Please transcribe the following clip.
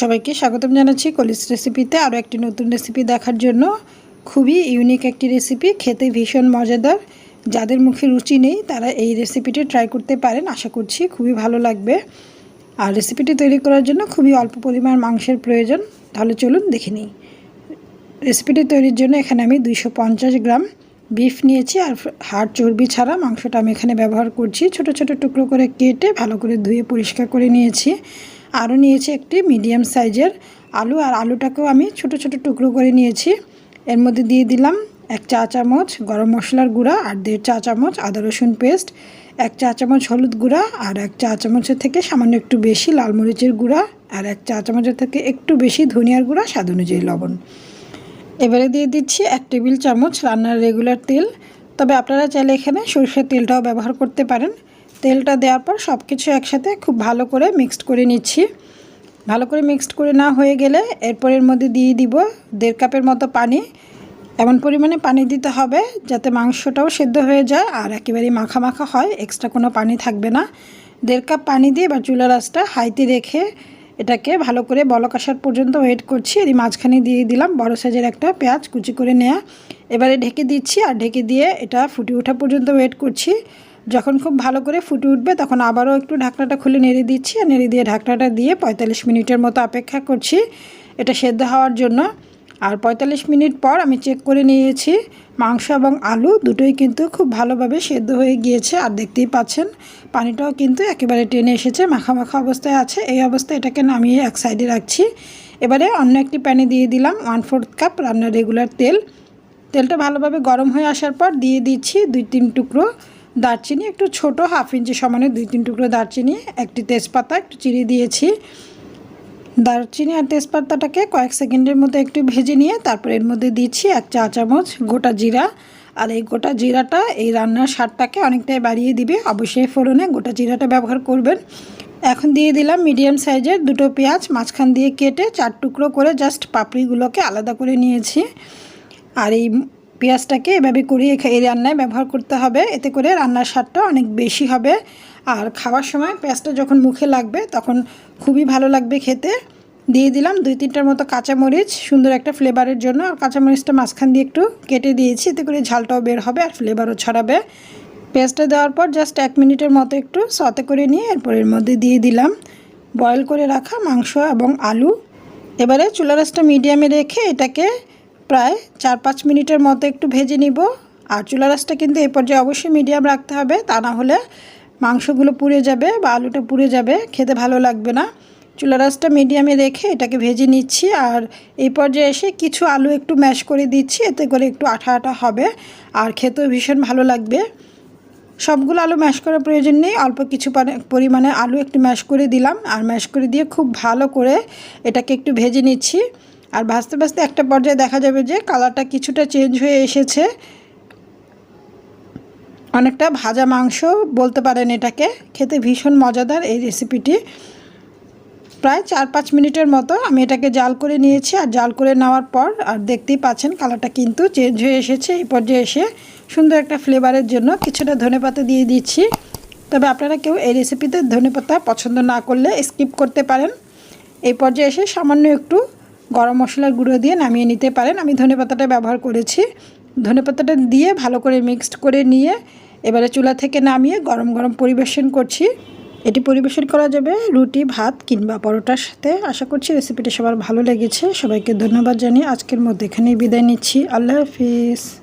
সবাইকে স্বাগতম জানাচ্ছি কলিস রেসিপিতে। আরও একটি নতুন রেসিপি দেখার জন্য। খুবই ইউনিক একটি রেসিপি, খেতে ভীষণ মজাদার। যাদের মুখে রুচি নেই, তারা এই রেসিপিটি ট্রাই করতে পারেন। আশা করছি খুবই ভালো লাগবে। আর রেসিপিটি তৈরি করার জন্য খুবই অল্প পরিমাণ মাংসের প্রয়োজন। তাহলে চলুন দেখে নিই। রেসিপিটি তৈরির জন্য এখানে আমি দুইশো পঞ্চাশ গ্রাম বিফ নিয়েছি। আর হাড় চর্বি ছাড়া মাংসটা আমি এখানে ব্যবহার করছি। ছোট ছোট টুকরো করে কেটে ভালো করে ধুয়ে পরিষ্কার করে নিয়েছি। আরও নিয়েছি একটি মিডিয়াম সাইজের আলু, আর আলুটাকেও আমি ছোট ছোট টুকরো করে নিয়েছি। এর মধ্যে দিয়ে দিলাম এক চা চামচ গরম মশলার গুঁড়া আর দেড় চা চামচ আদা রসুন পেস্ট, এক চা চামচ হলুদ গুঁড়া আর এক চা চামচের থেকে সামান্য একটু বেশি লাল মরিচের গুঁড়া আর এক চা চামচের থেকে একটু বেশি ধনিয়ার গুঁড়া, স্বাদ অনুযায়ী লবণ। এবারে দিয়ে দিচ্ছি এক টেবিল চামচ রান্নার রেগুলার তেল। তবে আপনারা চাইলে এখানে সরষের তেলটাও ব্যবহার করতে পারেন। তেলটা দেওয়ার পর সব কিছু একসাথে খুব ভালো করে মিক্সড করে নিচ্ছি। ভালো করে মিক্সড করে না হয়ে গেলে এরপর এর মধ্যে দিয়ে দিব দেড় কাপের মতো পানি। এমন পরিমাণে পানি দিতে হবে যাতে মাংসটাও সেদ্ধ হয়ে যায় আর একেবারেই মাখা মাখা হয় এক্সট্রা কোনো পানি থাকবে না। দেড় কাপ পানি দিয়ে বা চুলা রাসটা হাইতে রেখে এটাকে ভালো করে বলক আসার পর্যন্ত ওয়েট করছি। এর মাঝখানে দিয়ে দিলাম বড় সাইজের একটা পেঁয়াজ কুচি করে নেওয়া এবারে ঢেকে দিচ্ছি আর ঢেকে দিয়ে এটা ফুটে ওঠা পর্যন্ত ওয়েট করছি। যখন খুব ভালো করে ফুটে উঠবে তখন আবারও একটু ঢাকনাটা খুলে নেড়ে দিচ্ছি আর নেড়ে দিয়ে ঢাকনাটা দিয়ে পঁয়তাল্লিশ মিনিটের মতো অপেক্ষা করছি। এটা সেদ্ধ হওয়ার জন্য। আর পঁয়তাল্লিশ মিনিট পর আমি চেক করে নিয়েছি, মাংস এবং আলু দুটোই কিন্তু খুব ভালোভাবে সেদ্ধ হয়ে গিয়েছে। আর দেখতেই পাচ্ছেন, পানিটাও কিন্তু একেবারে টেনে এসেছে, মাখা মাখা অবস্থায় আছে। এই অবস্থায় এটাকে নামিয়ে এক সাইডে রাখছি। এবারে অন্য একটি প্যানে দিয়ে দিলাম ওয়ান ফোর্থ কাপ রান্নার রেগুলার তেল। তেলটা ভালোভাবে গরম হয়ে আসার পর দিয়ে দিচ্ছি দুই তিন টুকরো দারচিনি, একটু ছোট, হাফ ইঞ্চি সমানে দুই তিন টুকরো দারচিনি, একটি তেজপাতা, একটু চিড়ে দিয়েছি। দারচিনি আর তেজপাতাটাকে কয়েক সেকেন্ডের মধ্যে একটু ভেজে নিয়ে তারপর এর মধ্যে দিচ্ছি এক চা চামচ গোটা জিরা। আর এই গোটা জিরাটা, এই রান্নার স্বাদটাকে অনেকটাই বাড়িয়ে দিবে। অবশ্যই ফোড়নে গোটা জিরাটা ব্যবহার করবেন। এখন দিয়ে দিলাম মিডিয়াম সাইজের দুটো পেঁয়াজ, মাঝখান দিয়ে কেটে চার টুকরো করে জাস্ট পাপড়িগুলোকে আলাদা করে নিয়েছি। আর এই পেঁয়াজটাকে এভাবে করিয়ে এই রান্নায় ব্যবহার করতে হবে। এতে করে রান্নার স্বাদটা অনেক বেশি হবে। আর খাওয়ার সময় পেঁয়াজটা যখন মুখে লাগবে তখন খুবই ভালো লাগবে খেতে। দিয়ে দিলাম দুই তিনটার মতো কাঁচামরিচ, সুন্দর একটা ফ্লেভারের জন্য। আর কাঁচামরিচটা মাঝখান দিয়ে একটু কেটে দিয়েছি। এতে করে ঝালটাও বের হবে আর ফ্লেভারও ছড়াবে। পেঁয়াজটা দেওয়ার পর জাস্ট এক মিনিটের মতো একটু সতে করে নিয়ে এরপর এর মধ্যে দিয়ে দিলাম। বয়েল করে রাখা মাংস এবং আলু। এবারে চুলা রাসটা মিডিয়ামে রেখে এটাকে প্রায় চার পাঁচ মিনিটের মতো একটু ভেজে নিব। আর চুলা রাসটা কিন্তু এই পর্যায়ে অবশ্যই মিডিয়াম রাখতে হবে, তা না হলে মাংসগুলো পুড়ে যাবে বা আলুটা পুড়ে যাবে, খেতে ভালো লাগবে না। চুলা রাসটা মিডিয়ামে রেখে এটাকে ভেজে নিচ্ছি, আর এই পর্যায়ে এসে কিছু আলু একটু ম্যাশ করে দিচ্ছি, এতে করে একটু আঠা আঠা হবে, আর খেতেও ভীষণ ভালো লাগবে। সবগুলো আলু ম্যাশ করার প্রয়োজন নেই, অল্প কিছু পরিমাণে আলু একটু ম্যাশ করে দিলাম, আর ম্যাশ করে দিয়ে খুব ভালো করে এটাকে একটু ভেজে নিচ্ছি। আর ভাজতে ভাজতে একটা পর্যায়ে দেখা যাবে যে কালারটা কিছুটা চেঞ্জ হয়ে এসেছে। অনেকটা ভাজা মাংস বলতে পারেন এটাকে। খেতে ভীষণ মজাদার এই রেসিপিটি প্রায় চার পাঁচ মিনিটের মতো আমি এটাকে জাল করে নিয়েছি আর জাল করে নেওয়ার পর আর দেখতেই পাচ্ছেন কালারটা কিন্তু চেঞ্জ হয়ে এসেছে এই পর্যায়ে এসে। সুন্দর একটা ফ্লেভারের জন্য কিছুটা ধনে পাতা দিয়ে দিচ্ছি। তবে আপনারা কেউ এই রেসিপিতে ধনে পাতা পছন্দ না করলে স্কিপ করতে পারেন। এই পর্যায়ে এসে সামান্য একটু গরম মশলার গুঁড়ো দিয়ে নামিয়ে নিতে পারেন। আমি ধনে পাতাটা ব্যবহার করেছি। ধনে পাতাটা দিয়ে ভালো করে মিক্সড করে নিয়ে এবারে চুলা থেকে নামিয়ে গরম গরম পরিবেশন করছি। এটি পরিবেশন করা যাবে রুটি, ভাত কিংবা পরোটার সাথে। আশা করছি রেসিপিটা সবার ভালো লেগেছে। সবাইকে ধন্যবাদ জানিয়ে আজকের মধ্যে এখানেই বিদায় নিচ্ছি। আল্লাহ হাফিজ।